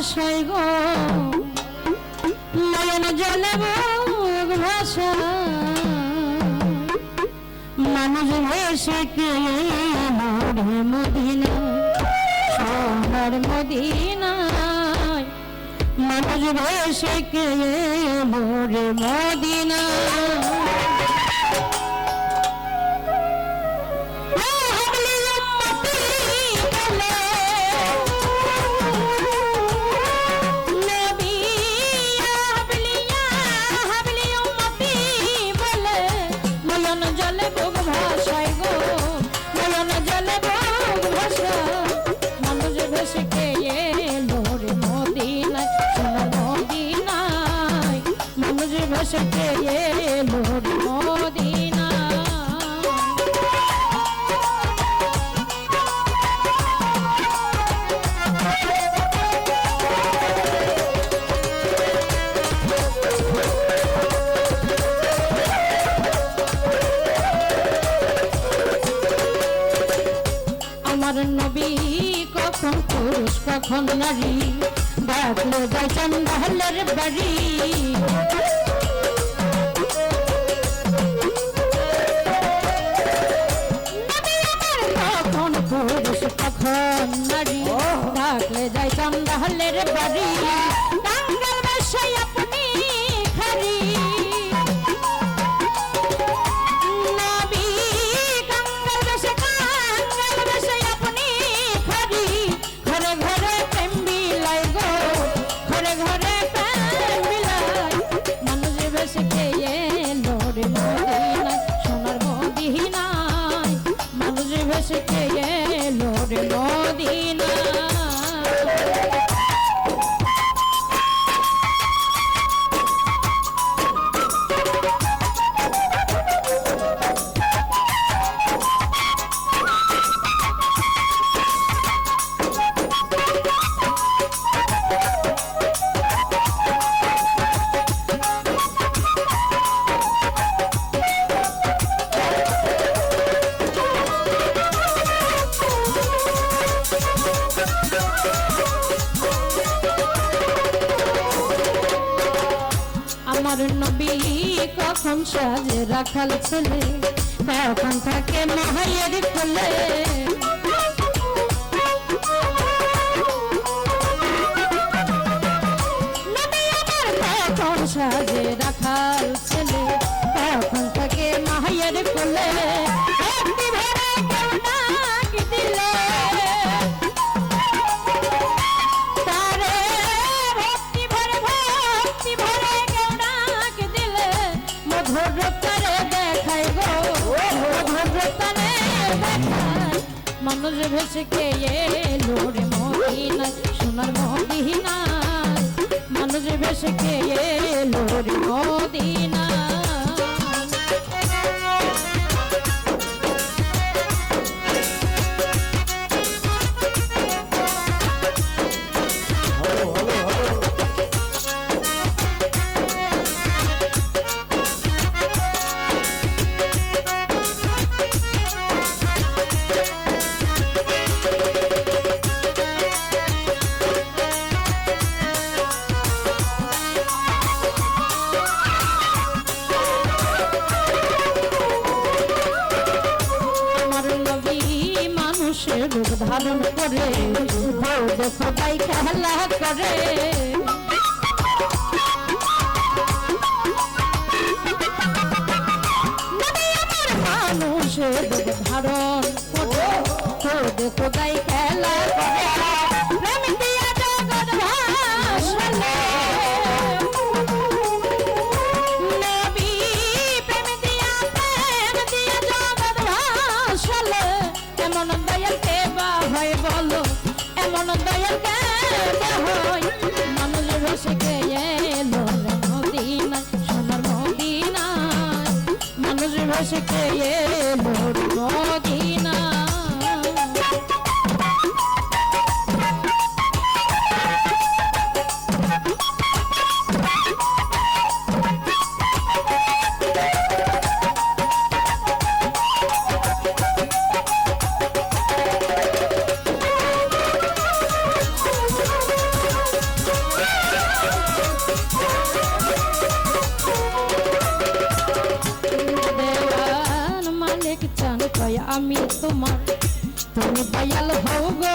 বুক গো। নয়ন জলে ভাসা মানুষ ভেসে কে মোরে মদিনা। সোনার মদিনায় মানুষ ভেসে কে মদিনা। মানুষ কে এলো রে মদিনায় আমার নবী কখন পুরুষ নারী? বাড়ি। পুরুষ কখন নারী। ডাকলে যায় চন্দালের বাড়ি। নবী কখন সাজে রাখাল ছেলে। কখন থাকে মহাইয়ের কখন সাজে মানুষ ভেসে কে এলো রে মদিনায় সোনার মদিনায়। মানুষ ভেসে কে এলো রে মদিনায়। ধারণ করে বউ সবাই খেলা করে। মানুষের ধারণ করে বউ সবাই খেলা করে। আশকে এলো মদিনা তোমার। তুমি দয়াল হও গো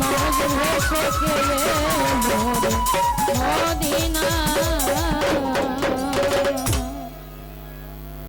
মাঝ গেলে মদিনা